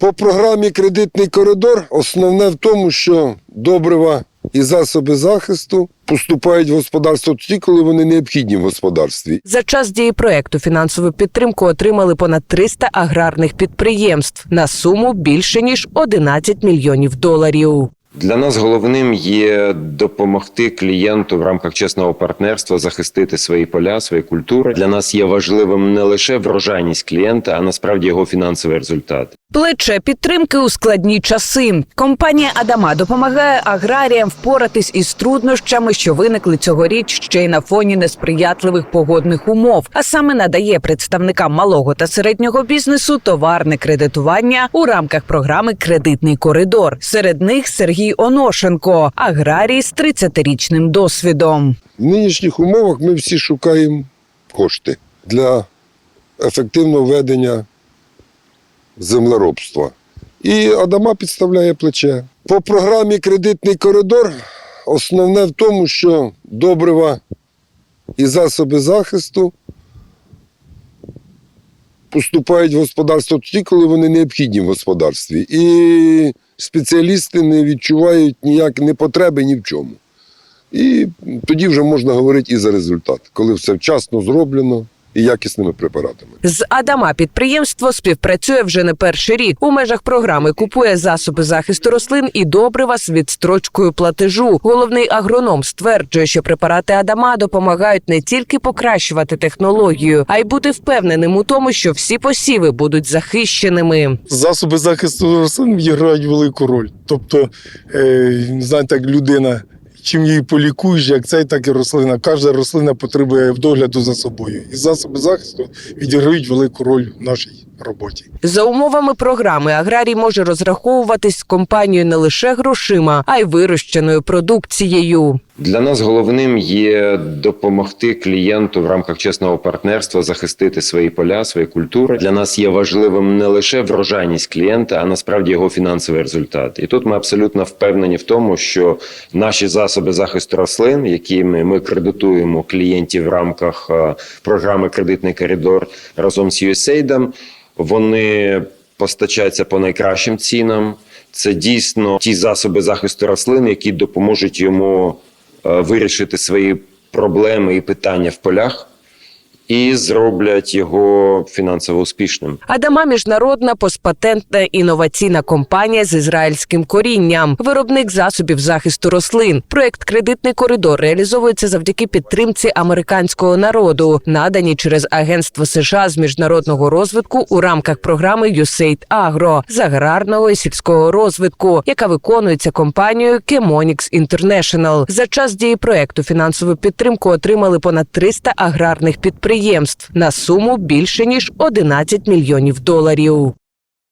По програмі Кредитний коридор основне в тому, що добрива і засоби захисту поступають в господарство тоді, коли вони необхідні в господарстві. За час дії проекту фінансову підтримку отримали понад 300 аграрних підприємств на суму більше ніж 11 мільйонів доларів. Для нас головним є допомогти клієнту в рамках чесного партнерства захистити свої поля, свої культури. Для нас є важливим не лише врожайність клієнта, а насправді його фінансовий результат. Плече підтримки у складні часи. Компанія Адама допомагає аграріям впоратись із труднощами, що виникли цьогоріч ще й на фоні несприятливих погодних умов, а саме надає представникам малого та середнього бізнесу товарне кредитування у рамках програми Кредитний коридор. Серед них Сергій Оношенко, аграрій з 30-річним досвідом. В нинішніх умовах ми всі шукаємо кошти для ефективного ведення землеробства. І Адама підставляє плече. По програмі Кредитний коридор основне в тому, що добрива і засоби захисту поступають в господарство тоді, коли вони необхідні в господарстві. І спеціалісти не відчувають ніяк не потреби ні в чому. І тоді вже можна говорити і за результат, коли все вчасно зроблено і якісними препаратами. З Адама підприємство співпрацює вже не перший рік. У межах програми купує засоби захисту рослин і добрива з відстрочкою платежу. Головний агроном стверджує, що препарати Адама допомагають не тільки покращувати технологію, а й бути впевненим у тому, що всі посіви будуть захищеними. засоби захисту рослин відіграють велику роль. Тобто, е, знаєте, як людина, чим її полікуєш, як цей, так і рослина. Кожна рослина потребує догляду за собою. І засоби захисту відіграють велику роль в нашій роботі. За умовами програми аграрій може розраховуватись з компанією не лише грошима, а й вирощеною продукцією. Для нас головним є допомогти клієнту в рамках чесного партнерства захистити свої поля, свої культури. Для нас є важливим не лише врожайність клієнта, а насправді його фінансовий результат. І тут ми абсолютно впевнені в тому, що наші засоби захисту рослин, якими ми кредитуємо клієнтів в рамках е, програми Кредитний коридор разом з USAID, вони постачаються по найкращим цінам. Це дійсно ті засоби захисту рослин, які допоможуть йому вирішити свої проблеми і питання в полях, і зроблять його фінансово успішним. Адама міжнародна постпатентна інноваційна компанія з ізраїльським корінням, виробник засобів захисту рослин. Проект Кредитний коридор реалізовується завдяки підтримці американського народу, надані через Агентство США з міжнародного розвитку у рамках програми USAID Agro з аграрного і сільського розвитку, яка виконується компанією Chemonix International. За час дії проекту фінансову підтримку отримали понад 300 аграрних підприємств на суму більше ніж 11 мільйонів доларів.